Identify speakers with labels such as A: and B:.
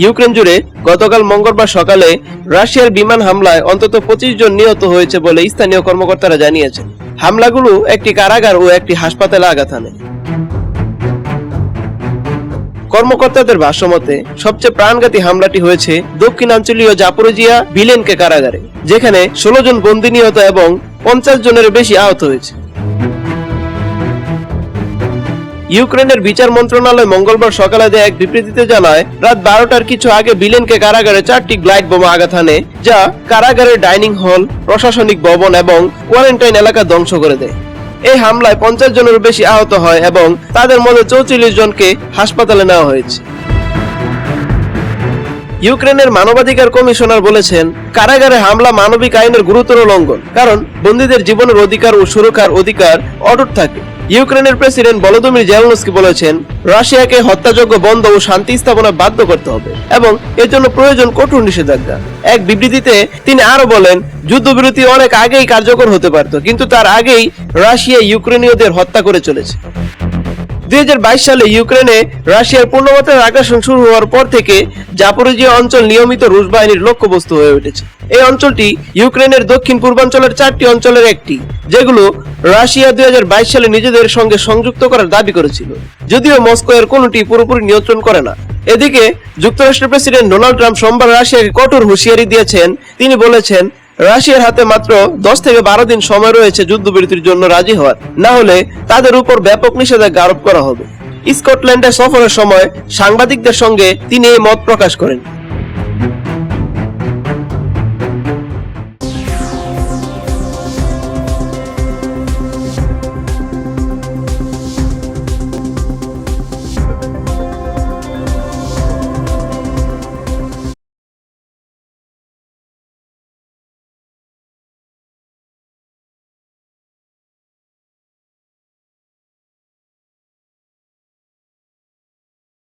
A: Ukraine জুড়ে গতকাল মঙ্গলবার সকালে রাশিয়ার বিমান হামলায় অন্তত পঁচিশ জন নিহত হয়েছে বলে স্থানীয় কর্মকর্তারা জানিয়েছেন। হামলাগুলো একটি কারাগার ও একটি হাসপাতালে আঘাত হানে। কর্মকর্তাদের ভাষ্যমতে সবচেয়ে প্রাণঘাতী হামলাটি হয়েছে দক্ষিণাঞ্চলীয় জাপোরোজিয়া ভিলেনকে কারাগারে, যেখানে ষোলো জন বন্দী নিহত এবং পঞ্চাশ জনের বেশি আহত হয়েছে। ইউক্রেনের বিচার মন্ত্রণালয় মঙ্গলবার সকালে দেয়া এক বিবৃতিতে জানায়, রাত বারোটার কিছু আগে বিলেনকে কারাগারে চারটি গ্লাইড বোমা আঘাত হানে, যা কারাগারের ডাইনিং হল, প্রশাসনিক ভবন এবং কোয়ারেন্টাইন এলাকা ধ্বংস করে দেয়। এই হামলায় পঞ্চাশ জনের বেশি আহত হয় এবং তাদের মধ্যে চৌচল্লিশ জনকে হাসপাতালে নেওয়া হয়েছে। ইউক্রেনের মানবাধিকার কমিশনার বলেছেন, কারাগারে হামলা মানবিক আইনের গুরুতর লঙ্ঘন, কারণ বন্দীদের জীবনের অধিকার ও সুরক্ষার অধিকার অটুট থাকে। ইউক্রেনের প্রেসিডেন্ট ভলোদিমির জেলনস্কি বলেছেন, রাশিয়াকে হত্যাযোগ্য বন্ধ ও শান্তি স্থাপনা বাধ্য করতে হবে এবং এর জন্য প্রয়োজন কঠোর নিষেধাজ্ঞা। এক বিবৃতিতে তিনি আরও বলেন, যুদ্ধবিরতি অনেক আগেই কার্যকর হতে পারত, কিন্তু তার আগেই রাশিয়া ইউক্রেনীয়দের হত্যা করে চলেছে। দুই হাজার বাইশ সালে ইউক্রেনে রাশিয়ার পূর্ণমাত্রার আগ্রাসন শুরু হওয়ার পর থেকে জাপোরিজিয়া অঞ্চল নিয়মিত রুশ বাহিনীর লক্ষ্যবস্তু হয়ে উঠেছে। এই অঞ্চলটি ইউক্রেনের দক্ষিণ পূর্বাঞ্চলের চারটি অঞ্চলের একটি। যেগুলো রাশিয়া দু হাজার বাইশ সালে নিজেদের সঙ্গে সংযুক্ত করার দাবি করেছিল। যদিও মস্কো এর কোনোটি পুরোপুরি নিয়ন্ত্রণ করে না। এদিকে যুক্তরাষ্ট্রের প্রেসিডেন্ট ডোনাল্ড ট্রাম্প সোমবার রাশিয়াকে কঠোর হুঁশিয়ারি দিয়েছেন। তিনি বলেছেন, রাশিয়ার হাতে মাত্র দশ থেকে বারো দিন সময় রয়েছে যুদ্ধবিরতির জন্য রাজি হওয়ার। না হলে তাদের উপর ব্যাপক নিষেধাজ্ঞা আরোপ করা হবে। স্কটল্যান্ডে সফরের সময় সাংবাদিকদের সঙ্গে তিনি এই মত প্রকাশ করেন।